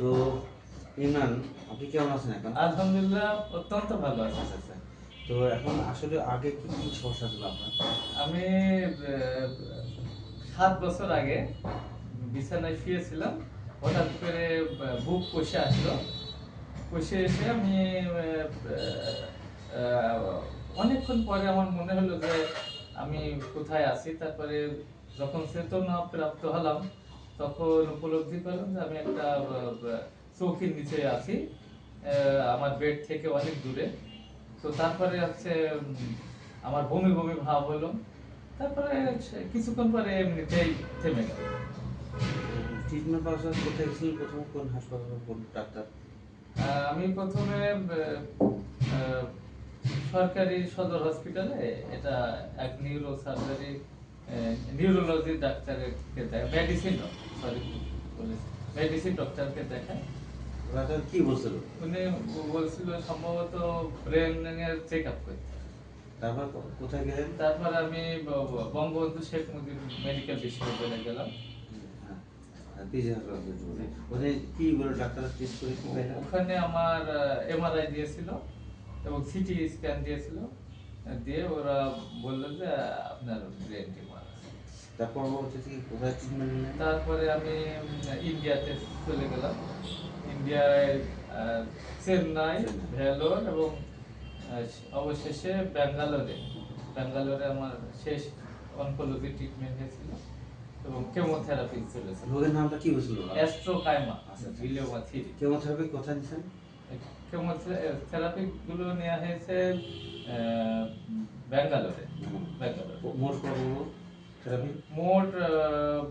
তো ইমরান আপনি কেমন আছেন এখন? আলহামদুলিল্লাহ অত্যন্ত ভালো আছি আচ্ছা তো এখন আসলে আগে কি কি সমস্যা ছিল আপনার? আমি সাত বছর আগে বিছানায় শুয়েছিলাম হঠাৎ করে বুক কষে আসলো। কষে এসে আমি অনেকক্ষণ পরে আমার মনে হলো যে আমি কোথায় আছি তারপরে যখন চেতনা প্রাপ্ত হলাম তখন উপলব্ধি করলাম যে আমি একটা চৌকির নিচে আছি। আমার বেড থেকে অনেক দূরে। তো তারপরে হচ্ছে আমার বমি বমি ভাব হলো। তারপরে কিছুক্ষণ পরে এমনিতেই থেমে গেল। ট্রিটমেন্ট পাওয়ার জন্য কোথায় গেছিলেন প্রথম কোন হাসপাতাল কোন ডাক্তার? আমি প্রথমে সরকারি সদর হসপিটালে এটা এক নিউরো সার্জারি নিউরোলজি ডাক্তারকে দেখায় মেডিসিন সরি মেডিসিন ডক্টরকে দেখায় ডাক্তার কি বলছিল? উনি বলছিল সম্ভবত ব্রেন এর চেক আপ করতে। তারপর কোথায় গেলেন? তারপর আমি বঙ্গবন্ধু শেখ মুজিব মেডিকেল বিশ্ববিদ্যালয়ে গেলাম। হ্যাঁ হাসপাতাল ওখানে কি বলে ডাক্তার টেস্ট করে কি পাইলেন ওখানে আমার এমআরআই দিয়েছিল এবং সিটি স্ক্যান দিয়েছিল। দিয়ে ওরা বলল যে আপনার ব্রেন টিউমার তারপর হচ্ছে কি কোথায় ট্রিটমেন্ট নিলেন তারপরে আমি ইন্ডিয়াতে চলে গেলাম। ইন্ডিয়ায় চেন্নাই। ভেলোর এবং অবশেষে ব্যাঙ্গালোরে। ব্যাঙ্গালোরে আমার শেষ অনকোলজি ট্রিটমেন্ট হয়েছিল এবং কেমোথেরাপি চলেছিল রোগের নামটা কি বলছিল? অ্যাস্ট্রোকাইমা আচ্ছা, আচ্ছা। ভিলিওমা থ্রি কেমোথেরাপি কোথায় নিছেন কেমোথেরাপি গুলো নেওয়া হয়েছে ব্যাঙ্গালোরে। ব্যাঙ্গালোরে। মোট মোট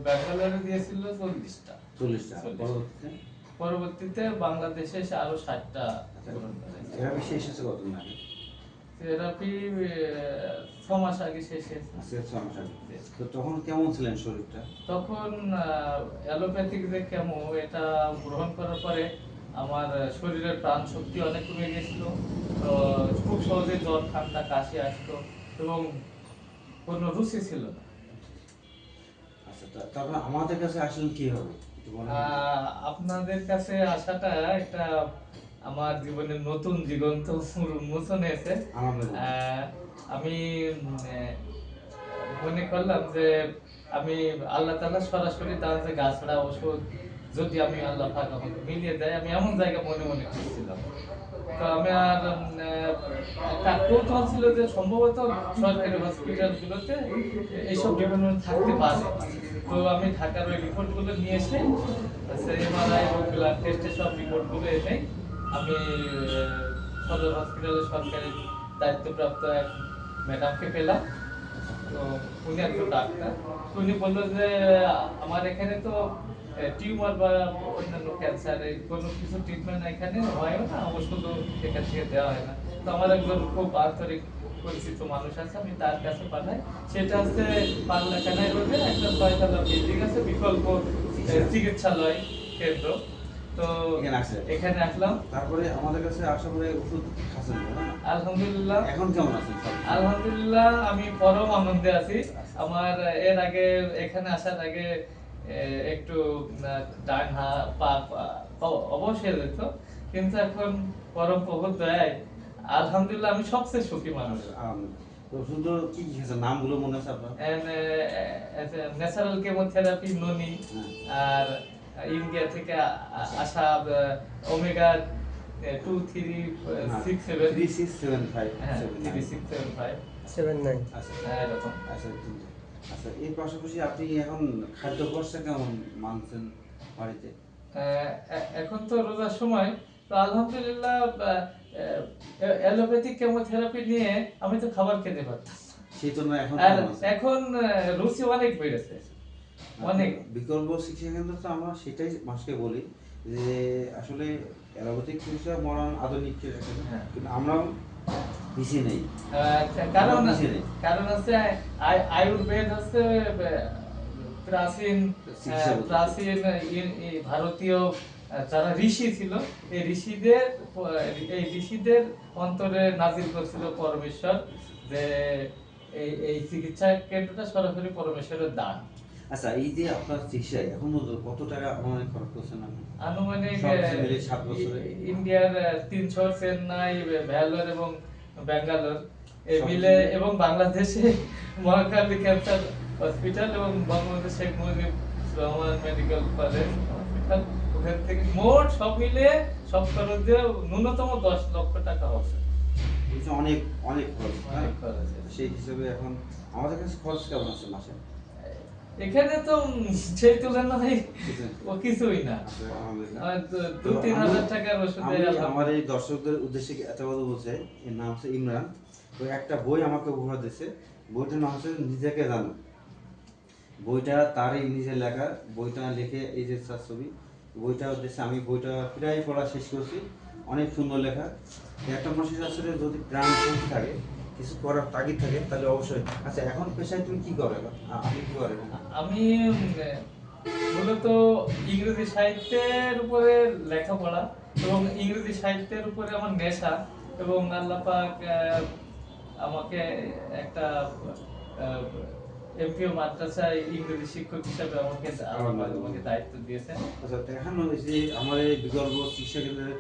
ব্যাঙ্গালোরে দিয়েছিল চল্লিশটা। চল্লিশটা। পরবর্তীতে? বাংলাদেশে এসে আরও ষাটটা আচ্ছা, পূরণ করেছে থেরাপি শেষ হয়েছে কতদিন আগে? থেরাপি ছ মাস আগে শেষ হয়েছে। ছ মাস আগে। তো তখন কেমন ছিলেন শরীরটা? তখন অ্যালোপ্যাথিক যে কেমো এটা গ্রহণ করার পরে আমার শরীরের প্রাণ শক্তি অনেক কমে গেছিল তো খুব সহজে জ্বর ঠান্ডা কাশি আসতো এবং কোনো রুচি ছিল না। আচ্ছা তারপর আমাদের কাছে আসলেন কি হবে? একটু বলেন। আহ, আপনাদের কাছে আসাটা একটা আমার জীবনের নতুন দিগন্ত উন্মোচন হয়েছে আমি মনে করলাম যে আমি আল্লাহ তালা সরাসরি তার যে গাছড়া ওষুধ যদি আমি আল্লাহ পাক আমাকে মিলিয়ে দেয় আমি এমন জায়গা মনে মনে খুঁজছিলাম। তো আমি আর একটা কৌতূহল ছিল যে সম্ভবত সরকারি হসপিটালগুলোতে এইসব ডিপার্টমেন্ট থাকতে পারে। তো আমি ঢাকার ওই রিপোর্টগুলো নিয়ে এসে এমআরআই এবং ব্লাড টেস্টের সব রিপোর্টগুলো এনে আমি সদর হসপিটালে সরকারি দায়িত্বপ্রাপ্ত এক ম্যাডামকে পেলাম। তো উনি একজন ডাক্তার। তো উনি বলল যে, আমার এখানে তো টিউমার বা অন্যান্য ক্যান্সার কোনো কিছু ট্রিটমেন্ট এখানে হয় না, ওষুধও এখান থেকে দেওয়া হয় না। তো আমার একজন খুব আন্তরিক পরিচিত মানুষ আছে আমি তার কাছে পাঠাই। সেটা হচ্ছে পাল্লাখানায় রোডে একটা ছয়তলা বিল্ডিং আছে বিকল্প চিকিৎসালয় কেন্দ্র। তো এখানে আসলাম। তারপরে আমাদের কাছে ওষুধ খাচ্ছেন আলহামদুলিল্লাহ। এখন কেমন আছেন আলহামদুলিল্লাহ আমি পরম আনন্দে আছি। আমার এর আগে এখানে আসার আগে একটু ডান হা পা- অবশ্যই যেত কিন্তু এখন পরম প্রভুর দয়ায় আলহামদুলিল্লাহ আমি সবচেয়ে সুখী মানুষ। আলহামদুলিল্লাহ। কি কি খেয়েছেন নামগুলো মনে আছে আপনার? ন্যাচারাল কেমোথেরাপি ননি হ্যাঁ। আর ইন্ডিয়া থেকে আ- আ- আসা omega two three six seven three six seven five three six seven five seven nine আচ্ছা। হ্যাঁ এরকম। আচ্ছা আচ্ছা এর পাশাপাশি আপনি এখন খাদ্য খরচা কেমন মানছেন বাড়িতে? আহ, এখন তো রোজার সময় তো আলহামদুলিল্লাহ অ্যালোপ্যাথিক কেমোথেরাপি নিয়ে আমি তো খাবার খেতে সেই জন্য এখন রুচি অনেক বেড়েছে। অনেক। বিকল্প শিক্ষা কেন্দ্র তো আমরা সেটাই মানুষকে বলি যে আসলে অ্যালোপ্যাথিক চিকিৎসা মরান আধুনিক হ্যাঁ। কিন্তু আমরাও পিছিয়ে নেই। কারণ। কারণ হচ্ছে আয়ুর্বেদ হচ্ছে প্রাচীন ভারতীয় যারা ঋষি ছিল এই ঋষিদের এই ঋষিদের অন্তরে নাজিল করছিল পরমেশ্বর যে এই এই চিকিৎসা কেন্দ্রটা সরাসরি পরমেশ্বরের দান। আচ্ছা এই যে আপনার চিকিৎসায় এখন কত টাকা আমার খরচ করছেন আনুমানিক ইন্ডিয়ার আহ, তিনশোর চেন্নাই ভ্যালোর এবং ব্যাঙ্গালোর। মিলে? এবং বাংলাদেশে মহাকালী ক্যান্সার হসপিটাল এবং Bangabandhu Sheikh Mujib Rahman medical college hospital. ওখান থেকে মোট সব মিলে সব খরচ দিয়ে ন্যূনতম দশ লক্ষ টাকা হবে অনেক অনেক খরচ হ্যাঁ? অনেক খরচ সেই হিসেবে এখন আমাদের কাছে খরচ কেমন আছে মাসে? এখানে তো সেই তুলনায় ও কিছুই না। দু- দু তিন হাজার টাকার ওষুধে আমার এই দর্শকদের উদ্দেশ্যে এত কথা বলছে? এর নাম হচ্ছে ইমরান। তো একটা বই আমাকে উপহার দিয়েছে। বইটার নাম হচ্ছে নিজেকে জানো। বইটা তারই নিজের লেখা বইটা লিখে এই যে ছবি। বইটা উদ্দেশ্যে আমি বইটা প্রায় পড়া শেষ করছি। অনেক সুন্দর লেখা। একটা মানুষের আসলে যদি প্রাণ থাকে কিছু করার তাগিদ থাকে তাহলে অবশ্যই। আচ্ছা এখন পেশায় তুমি কি করো? আপনি কি করেন? আমি মূলত ইংরেজি সাহিত্যের উপরে লেখাপড়া এবং ইংরেজি সাহিত্যের উপরে আমার নেশা এবং আল্লাহ পাক আহ, আমাকে একটা এমপিও মাদ্রাসায় ইংরেজি শিক্ষক হিসাবে আমাকে আমাকে দায়িত্ব দিয়েছেন আচ্ছা দেখানো যে আমার এই বিকল্প চিকিৎসা কেন্দ্রে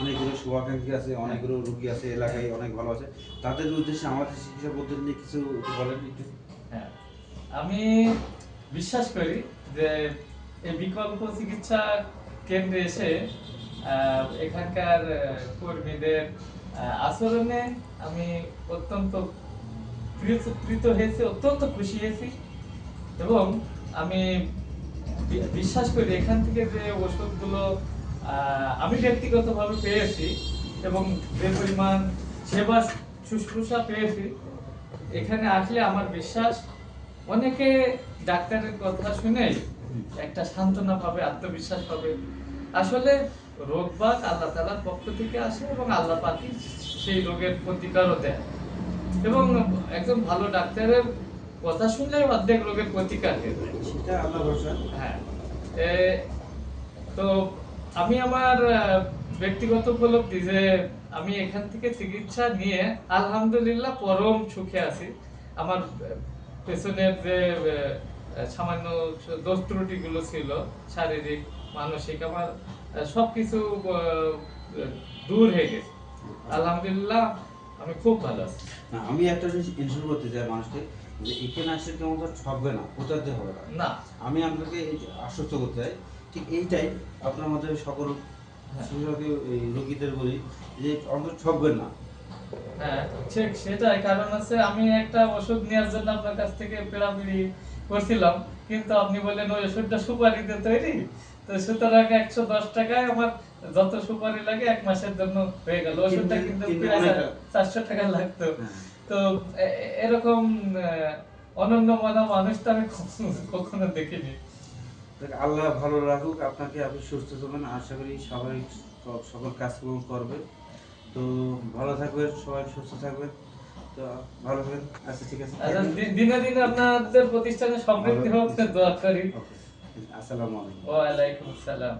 অনেকগুলো শুভাকাঙ্ক্ষী আছে অনেকগুলো রুগী আছে এলাকায় অনেক ভালো আছে। তাদের উদ্দেশ্যে আমাদের চিকিৎসা পদ্ধতি নিয়ে কিছু বলেন একটু। হ্যাঁ আমি বিশ্বাস করি যে এই বিকল্প চিকিৎসা কেন্দ্রে এসে এখানকার কর্মীদের আচরণে আমি অত্যন্ত কৃত- হয়েছে, অত্যন্ত খুশি হয়েছি। এবং আমি বিশ্বাস করি এখান থেকে যে ওষুধগুলো আমি ব্যক্তিগতভাবে পেয়েছি এবং যে পরিমাণ সেবা শুশ্রূষা পেয়েছি, এখানে আসলে আমার বিশ্বাস, অনেকে ডাক্তারের কথা শুনে একটা সান্ত্বনা পাবে আত্মবিশ্বাস পাবে। আসলে রোগ বাগ আল্লাহ তালার পক্ষ থেকে আসে এবং আল্লাহ পাকি সেই রোগের প্রতিকারও দেয় এবং একজন ভালো ডাক্তারের কথা শুনলে অর্ধেক রোগের প্রতিকার হয়ে যায়। সেটা আল্লাহ হ্যাঁ। তো আমি আমার ব্যক্তিগত উপলব্ধি যে আমি এখান থেকে চিকিৎসা নিয়ে আলহামদুলিল্লাহ পরম সুখে আছি। আমার পেছনের যে সামান্য দোষ ত্রুটিগুলো ছিল শারীরিক মানসিক আমার আহ, সবকিছু আহ, দূর হয়ে গেছে। আলহামদুলিল্লাহ আমি খুব ভালো আছি। না আমি একটা জিনিস করতে চাই মানুষকে যে এখানে আসলে কেমন না প্রচারতে হবে না। না। আমি আপনাকে এই যে আশ্বস্ত করতে চাই ঠিক এইটাই আপনার মধ্যে সকল হ্যাঁ। সুযোগে রোগীদের বলি যে অন্তত ঠকবেন না। হ্যাঁ ঠিক সেটাই। কারণ হচ্ছে আমি একটা ওষুধ নেওয়ার জন্য আপনার কাছ থেকে পেড়াপিড়ি করছিলাম। কিন্তু আপনি বললেন ওই ওষুধটা সুপারিতে তৈরি। তো সুতরাং একশো দশ টাকায় আমার যত সুপারি লাগে এক মাসের জন্য হয়ে গেল। ওষুধটা কিন্তু- চারশো টাকা লাগতো। হ্যাঁ। তো এরকম অনন্য মনা মানুষ তো আমি কখনো- দেখিনি। আল্লাহ ভালো রাখুক আপনাকে আপনি সুস্থ থাকবেন। আশা করি সবাই সকল কাজকর্ম করবে। তো ভালো থাকবেন সবাই সুস্থ থাকবেন। তো ভালো আচ্ছা ঠিক আছে। আচ্ছা, দিনে দিনে আপনাদের প্রতিষ্ঠানে সমৃদ্ধি হোক দোয়া করি। আসসালামু আলাইকুম। ওয়ালাইকুম আসসালাম।